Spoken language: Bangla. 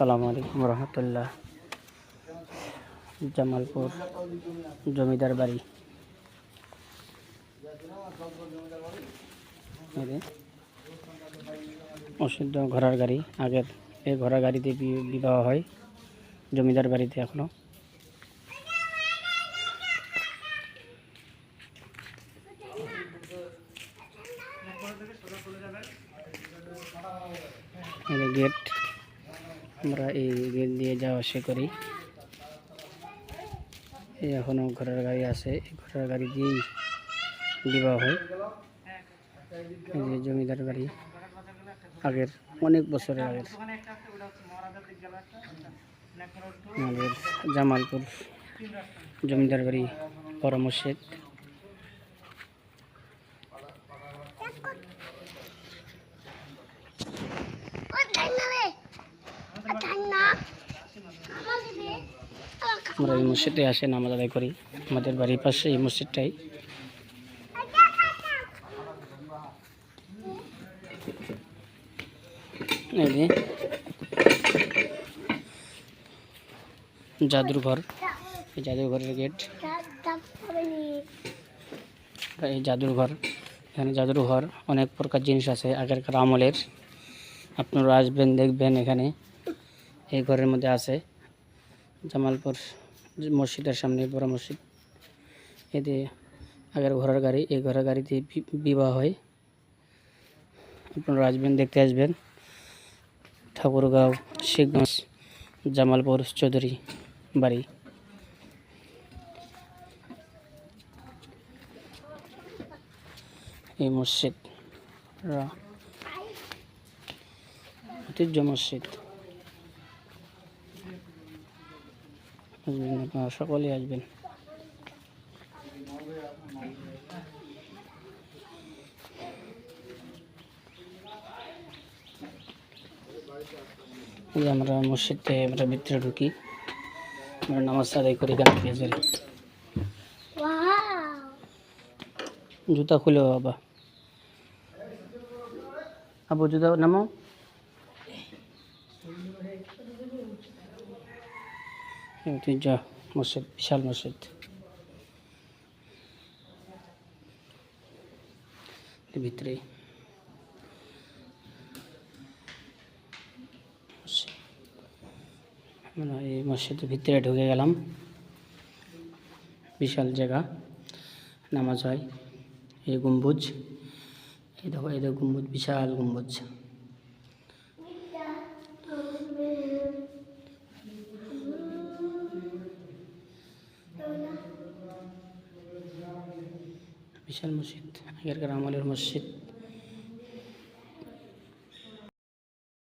আসসালামু আলাইকুম রহমতুল্লাহ। জামালপুর জমিদার বাড়ি। অসুদ্ধ ঘোড়ার গাড়ি। আগের এই ঘোড়ার গাড়িতে বিবাহ হয়, জমিদার বাড়িতে এখনও। এই যে গেট। আমরা এই গেট দিয়ে যাওয়া আসা করি। এই এখনও ঘোড়ার গাড়ি আছে, এই ঘোড়ার গাড়ি দিয়েই বিবাহ হয়। যে জমিদার বাড়ি আগের অনেক বছরের আগের। আমাদের জামালপুর জমিদার বাড়ি বড় আমরা এই মসজিদে আসে নামাজ আদায় করি। আমাদের বাড়ির পাশে এই মসজিদটাই। এই যে। জাদুর ঘর এই জাদুঘরের গেট। এই জাদুর ঘর এখানে জাদুর ঘর অনেক প্রকার জিনিস আছে, আগেরকার আমলের। আপনারা আসবেন, দেখবেন এখানে। এই ঘরের মধ্যে আছে। জামালপুর মসজিদের সামনে বড় মসজিদ। এতে আগের ঘোড়ার গাড়ি এই ঘোড়ার গাড়িতে বিবাহ হয়। আপনারা আসবেন, দেখতে আসবেন। ঠাকুরগাঁও শিখগঞ্জ, জামালপুর চৌধুরী বাড়ি। এই মসজিদ ঐতিহ্য মসজিদ। আসবেন আপনারা সকলেই আসবেন। আমরা মসজিদে আমরা ভিতরে ঢুকি। আমরা নামাজ আদায় করি থেকে যাই। জুতা খুলে বাবা। আবু জুতা নামো মসজিদ, বিশাল মসজিদ। ভিতরে আমরা এই মসজিদের ভিতরে ঢুকে গেলাম। বিশাল জায়গা, নামাজ হয়। এই গম্বুজ, এই দেখো এই দেখো গম্বুজ, বিশাল গম্বুজ। বিশাল মসজিদ আগেরকার আমলের মসজিদ।